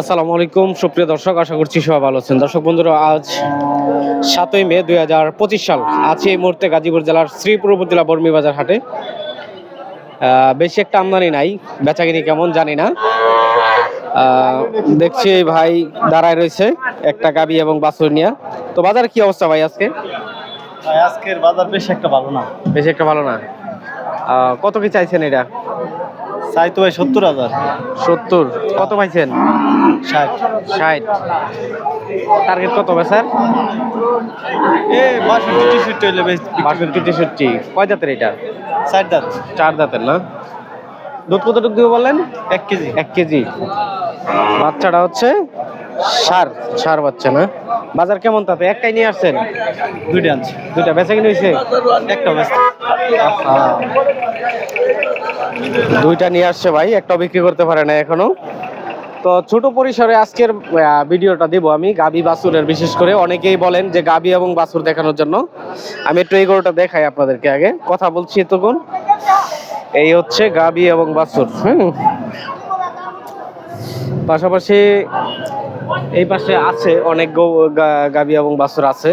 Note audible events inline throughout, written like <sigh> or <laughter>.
আসসালামু আলাইকুম সুপ্রিয় দর্শক আশা করছি সবাই ভালো আছেন। দর্শক বন্ধুরা আজ সাতই মে দুই হাজার পঁচিশ সাল। আছি এই মুহূর্তে গাজীপুর জেলার শ্রীপুর উপজেলা বর্মী বাজার হাটে বেশি একটা আমদানি নাই বেচাকিনি কেমন জানি না। দেখছি এই ভাই দাঁড়ায় রয়েছে একটা গাবি এবং বাছুর নিয়ে। তো বাজার কি অবস্থা ভাই আজকে? আজকের বাজার বেশ একটা ভালো না। বেশি একটা ভালো না। কত কি চাইছেন এটা? চাই তো ভাই সত্তর হাজার। সত্তর। কত পাইছেন? ষাট। ষাট। টার্গেট কত হবে স্যার? এ বাষট্টি তেষট্টি হইলে বেশ বাষট্টি তেষট্টি। কয় জাতের এটা? ষাট দাঁত চার দাঁতের না? দুধ কতটুকু দিব বললেন এক কেজি। এক কেজি। বাচ্চাটা হচ্ছে সার। সার বাচ্চা না? বাজার কেমন তাতে? একটাই নিয়ে আসছেন? দুইটা আনছি। দুইটা বেচা কিনে হয়েছে একটা ব্যস্ত দুইটা নিয়ে আসছে ভাই একটা বিক্রি করতে পারে না এখনও। তো ছোট পরিসরে আজকের ভিডিওটা দিব আমি গাবি বাছুরের বিশেষ করে। অনেকেই বলেন যে গাবি এবং বাছুর দেখানোর জন্য। আমি একটু এই গরুটা দেখাই আপনাদেরকে আগে। কথা বলছি তখন এই হচ্ছে গাবি এবং বাছুর হুম। পাশাপাশি এই পাশে আছে অনেক গাবি এবং বাছুর আছে।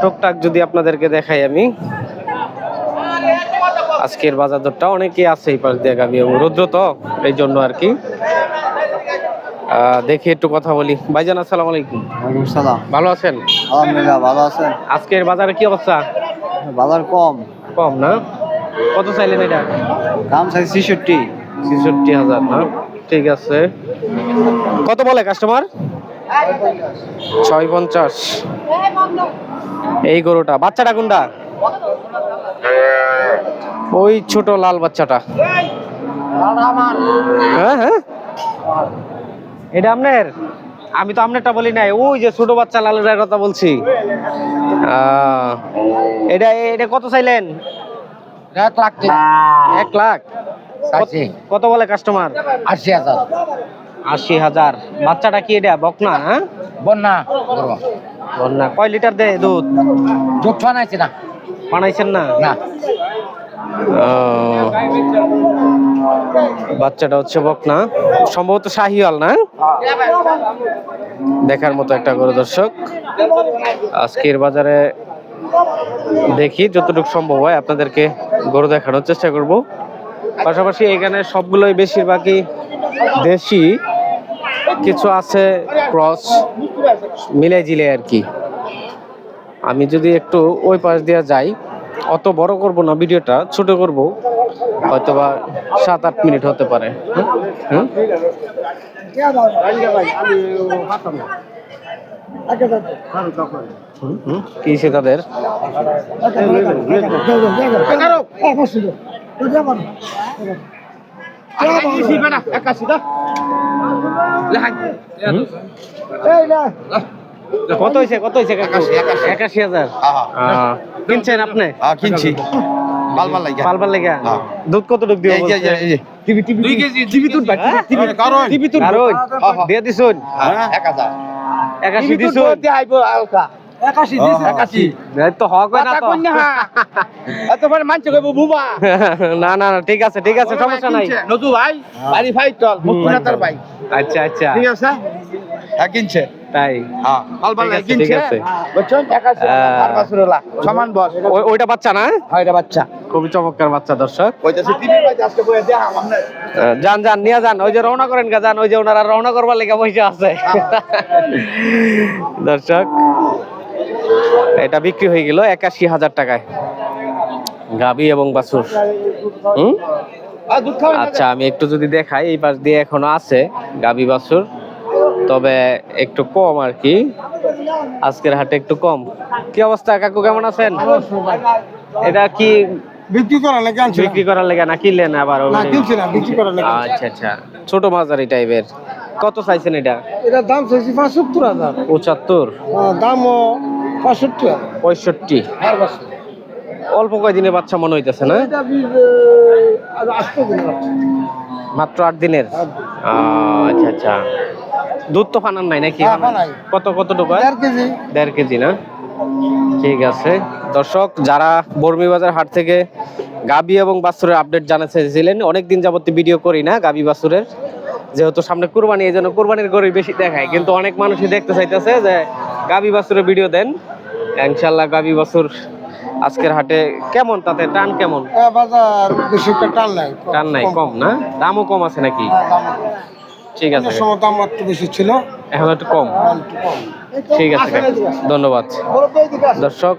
টুকটাক যদি আপনাদেরকে দেখাই আমি। আজকের বাজার দরটা অনেকেই আছে এই পাশ দিয়ে গাবি এবং রুদ্র তো এই জন্য আর কি। দেখি একটু কথা বলি। ভাইজান আসসালামু আলাইকুম। সালাম। ভালো আছেন? আলহামদুলিল্লাহ ভালো আছেন। আজকের বাজারে কি অবস্থা? বাজার কম। কম না? কত চাইলেন এটা? দাম চাই ছেষট্টি। ছেষট্টি হাজার না? ঠিক আছে। কত বলে কাস্টমার ছয় পঞ্চাশ এই গরুটা বাচ্চাটা কোনটা? ওই ছোট লাল বাচ্চাটা। হ্যাঁ হ্যাঁ। এটা আপনার আমি তো আপনারটা বলি নাই ওই যে ছোট বাচ্চা লালের কথা বলছি। এটা এটা কত চাইলেন? এক লাখ এক লাখ? কত- কত বলে কাস্টমার আশি হাজার। আশি হাজার। বাচ্চাটা কি এটা? বকনা হ্যাঁ? বন্যা। বন্যা। কয় লিটার দেয় দুধ? দুধ বানাইছি না। বানাইছেন না? না। বাচ্চাটা হচ্ছে বকনা। সম্ভবত শাহিওয়াল না? দেখার মতো একটা গরু দর্শক। আজকের বাজারে দেখি যতটুকু সম্ভব হয় আপনাদেরকে গরু দেখানোর চেষ্টা করব। পাশাপাশি এখানে সবগুলোই বেশিরভাগই দেশি। কিছু আছে ক্রস মিলে জিলে আর কি আমি যদি একটু ওই পাশ দিয়ে যাই, অত বড় করব না ভিডিওটা, ছোট করব হয়তো বা সাত আট মিনিট হতে পারে। কি সে তাদের? কত হয়েছে কত হয়েছে একাশি হাজার? কিনছেন আপনি? কিনছি। পালবার লাগে লেগে। দুধ কত টিভি কারণ। দিয়ে দিছুন। এক হাজার। একাশি দিছুন। একাশি একাশি। তো হক না তো? তোমার মানছে কইব বুবা। <laughs> না না না ঠিক আছে ঠিক আছে সমস্যা নাই। নতু ভাই বাড়ি ভাই চল মুস্কুনাতার ভাই। আচ্ছা আচ্ছা। ঠিক আছে? হ্যাঁ কিনছে। তাই? হ্যাঁ পালবার ঠিক ঠিক আছে। বুঝছেন? একাশি আহ, সমান বস। ওইটা বাচ্চা না? হয় এটা বাচ্চা। খুবই চমৎকার বাচ্চা দর্শক। কইতাছে টিভি ভাই আজকে বইয়া দেয়া আমরা যান যান নিয়ে যান। ওই যে রওনা করেন গা যান। ওই যে ওনারা রওনা করবার লেগে বসে আছে। <laughs> দর্শক। এটা বিক্রি হয়ে গেল একাশি হাজার টাকায়। গাবি এবং বাছুর। হুম? আচ্ছা আমি একটু যদি দেখাই এই পাশ দিয়ে এখনও আছে গাবি বাছুর। তবে একটু কম আর কি। আজকের হাটে একটু কম। কি অবস্থা কাকু কেমন আছেন? এটা কি বিক্রি করা লাগে আনছি বিক্রি করার লেগে না কিনলেন আবার না কিনছি না বিক্রি করা লাগে। আচ্ছা আচ্ছা। ছোট মাঝারি টাইপের। কত চাইছেন এটা? এটার দাম চাইছি পঁচাত্তর হাজার। পঁচাত্তর। আহ, দামও পঁয়ষট্টি পঁয়ষট্টি। অল্প কয়দিনে বাচ্চা মনে হইতেছে না? মাত্র আট দিনের? আচ্ছা আচ্ছা। দুধ তো নাই নাকি কত কত টাকা দেড় কেজি। দেড় কেজি না? ঠিক আছে। দর্শক যারা বর্মি বাজার হাট থেকে গাবি এবং বাছুরের আপডেট জানাতে চেয়েছিলেন অনেকদিন যাবত ভিডিও করি না গাবি বাছুরের। যেহেতু সামনে কুরবানি এই জন্য কুরবানির গরুই বেশি দেখায়। কিন্তু অনেক মানুষই দেখতে চাইতেছে যে গাবি বাছুরের ভিডিও দেন। ইনশাল্লাহ গাবি বাছুর আজকের হাটে কেমন? তাতে টান কেমন? বাজার বেশি টান নাই টান নাই কম না? দামও কম আছে নাকি? ঠিক আছে। সময় দাম একটু বেশি ছিল। এখন একটু কম। ঠিক আছে ধন্যবাদ। দর্শক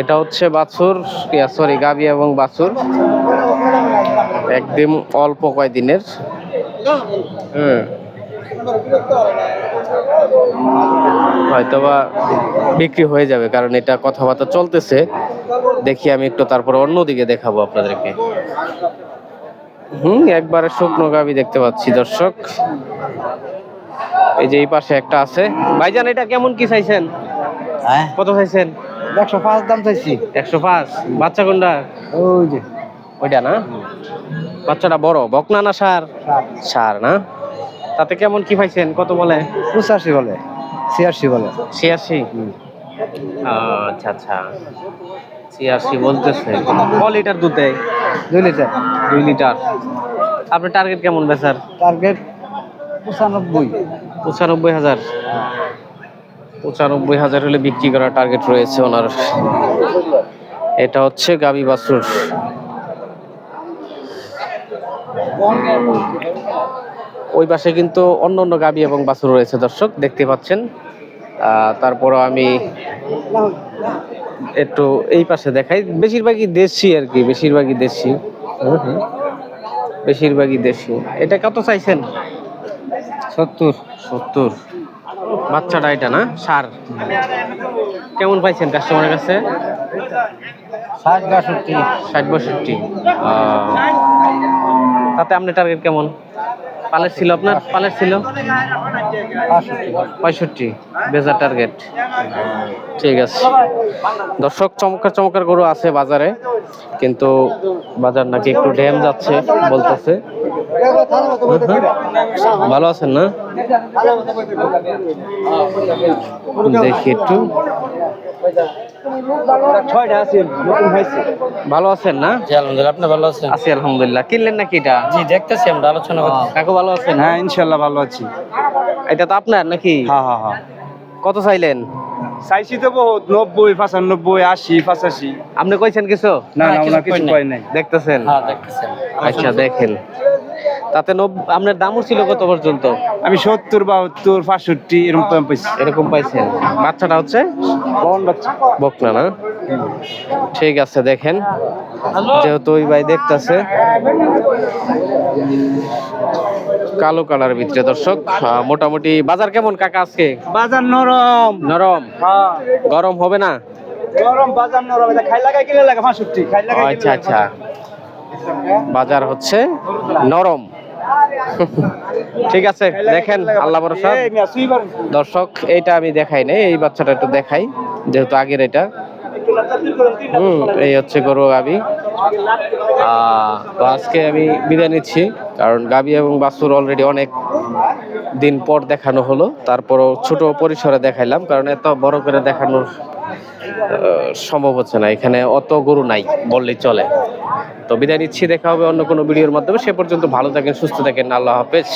এটা হচ্ছে বাছুর সরি গাবি এবং বাছুর। একদম অল্প কয়দিনের। হুম। হয়তোবা বিক্রি হয়ে যাবে কারণ এটা কথাবার্তা চলতেছে। দেখি আমি একটু তারপর অন্যদিকে দেখাবো আপনাদেরকে। হুম একবারে শুকনো গাবি দেখতে পাচ্ছি দর্শক। এই যে এই পাশে একটা আছে। ভাইজান এটা কেমন কি চাইছেন? হ্যাঁ? কত চাইছেন? একশো পাঁচ দাম চাইছি। একশো পাঁচ। বাচ্চা কোনটা? ওই যে। ওইটা না? বাচ্চাটা বড়। বকনা না সার? সার। না? তাতে কেমন কি পাইছেন? কত বলে? পঁচাশি বলে ছিয়াশি বলে। ছিয়াশি? আচ্ছা আচ্ছা। ছিয়াশি বলতেছে। ক লিটার দুধ দেয়? দুই লিটার। দুই লিটার। আপনার টার্গেট কেমন বেচার? টার্গেট পঁচানব্বই। পঁচানব্বই হাজার। পঁচানব্বই হাজার হলে বিক্রি করার টার্গেট রয়েছে ওনার। এটা হচ্ছে গাবি বাছুর। ওই পাশে কিন্তু অন্য অন্য গাবি এবং বাছুর রয়েছে দর্শক দেখতে পাচ্ছেন। তারপরও আমি একটু এই পাশে দেখাই। বেশিরভাগই দেশি আর কি বেশিরভাগই দেশি। বেশিরভাগই দেশি। এটা কত চাইছেন? সত্তর। সত্তর। বাচ্চাটা এটা না? সার। কেমন পাইছেন কাস্টমারের কাছে? ষাট বাষট্টি। ষাট বাষট্টি। তাতে আপনার টার্গেট কেমন? পালের ছিল আপনার? পালের ছিল? পঁয়ষট্টি, বেজার টার্গেট ঠিক আছে। দর্শক, চমৎকার চমৎকার গরু আছে বাজারে, কিন্তু বাজার নাকি একটু ড্যাম যাচ্ছে বলতেছে। ভালো আছেন না? দেখি একটু। ছয়টা আছে নতুন হয়েছে। ভালো আছেন না? জি আলহামদুলিল্লাহ আপনি ভালো আছেন? আছি আলহামদুলিল্লাহ। কিনলেন নাকি এটা? জি দেখতেছি আমরা আলোচনা করতেছি। কাকু ভালো আছেন? হ্যাঁ ইনশাল্লাহ ভালো আছি। এটা তো আপনার নাকি? হ্যাঁ হ্যাঁ হ্যাঁ। কত চাইলেন? চাইছি তো বহুত নব্বই পঁচানব্বই আশি পঁচাশি। আপনি কইছেন কিছু? না না, না ওনার কিছু কই নাই। দেখতেছেন? হ্যাঁ দেখতেছেন। আচ্ছা দেখেন। তাতে নব- আপনার দামও ছিল কত পর্যন্ত? আমি সত্তর বাহাত্তর পাঁষট্টি এরকম পাইছি। এরকম পাইছেন। বাচ্চাটা হচ্ছে? বকনা না? ঠিক আছে দেখেন। যেহেতু ওই ভাই দেখতেছে। কালো কালার ভিতরে দর্শক। মোটামুটি বাজার কেমন কাকা আজকে? বাজার নরম। নরম? হ্যাঁ। গরম হবে না? গরম বাজার নরম। খাই লাগাই কিনে লাগে পাঁষট্টি খাই লাগাই আচ্ছা আচ্ছা। বাজার হচ্ছে নরম। ঠিক আছে, দেখেন আল্লাহ ভরসা। দর্শক, এইটা আমি দেখাই নাই, এই বাচ্চাটা একটু দেখাই, যেহেতু আগের এটা। হুম, এই হচ্ছে গরু গাবি। তো আজকে আমি বিদায় নিচ্ছি, কারণ গাবি এবং বাছুর অলরেডি অনেক দিন পর দেখানো হলো, তারপরও ছোট পরিসরে দেখাইলাম, কারণ এত বড় করে দেখানোর সম্ভব হচ্ছে না, এখানে অত গরু নাই, বললেই চলে। তো বিদায় নিচ্ছি, দেখা হবে অন্য কোনো ভিডিওর মাধ্যমে। সে পর্যন্ত ভালো থাকেন, সুস্থ থাকেন। আল্লাহ হাফেজ।